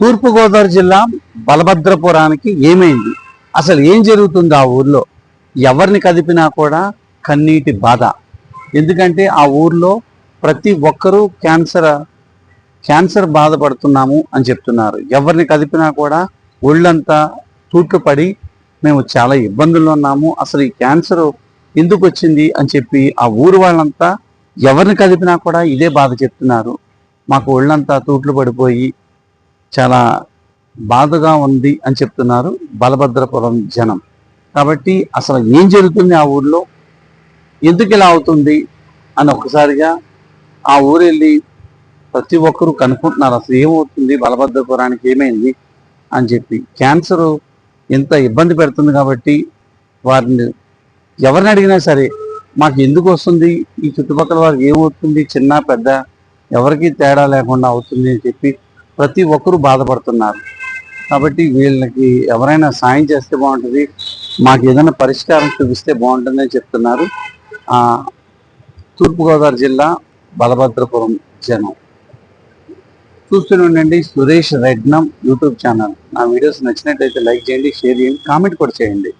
తూర్పుగోదావరి జిల్లా బలభద్రపురానికి ఏమైంది? అసలు ఏం జరుగుతుంది ఆ ఊర్లో? ఎవరిని కదిపినా కూడా కన్నీటి బాధ. ఎందుకంటే ఆ ఊర్లో ప్రతి ఒక్కరూ క్యాన్సర్ క్యాన్సర్ బాధపడుతున్నాము అని చెప్తున్నారు. ఎవరిని కదిపినా కూడా ఒళ్ళంతా తూట్లు పడి మేము చాలా ఇబ్బందుల్లో ఉన్నాము. అసలు ఈ క్యాన్సర్ ఎందుకు వచ్చింది అని చెప్పి ఆ ఊరు వాళ్ళంతా ఎవరిని కదిపినా కూడా ఇదే బాధ చెప్తున్నారు. మాకు ఒళ్ళంతా తూట్లు పడిపోయి చాలా బాధగా ఉంది అని చెప్తున్నారు బలభద్రపురం జనం. కాబట్టి అసలు ఏం జరుగుతుంది ఆ ఊర్లో? ఎందుకు ఇలా అవుతుంది? అని ఒక్కసారిగా ఆ ఊరు వెళ్ళి ప్రతి ఒక్కరూ కనుక్కుంటున్నారు అసలు ఏమవుతుంది? బలభద్రపురానికి ఏమైంది? అని చెప్పి. క్యాన్సర్ ఎంత ఇబ్బంది పెడుతుంది కాబట్టి వారిని ఎవరిని అడిగినా సరే మాకు ఎందుకు వస్తుంది? ఈ చుట్టుపక్కల వారికి ఏమవుతుంది? చిన్న పెద్ద ఎవరికి తేడా లేకుండా అవుతుంది అని చెప్పి ప్రతి ఒక్కరూ బాధపడుతున్నారు. కాబట్టి వీళ్ళకి ఎవరైనా సాయం చేస్తే బాగుంటుంది మాకు ఏదైనా పరిష్కారం చూపిస్తే బాగుంటుందని చెప్తున్నారు. తూర్పుగోదావరి జిల్లా బలభద్రపురం జనం. చూస్తూనే ఉండండి సురేష్ రెడ్నం యూట్యూబ్ ఛానల్. నా వీడియోస్ నచ్చినట్లయితే లైక్ చేయండి షేర్ చేయండి కామెంట్ కూడా చేయండి.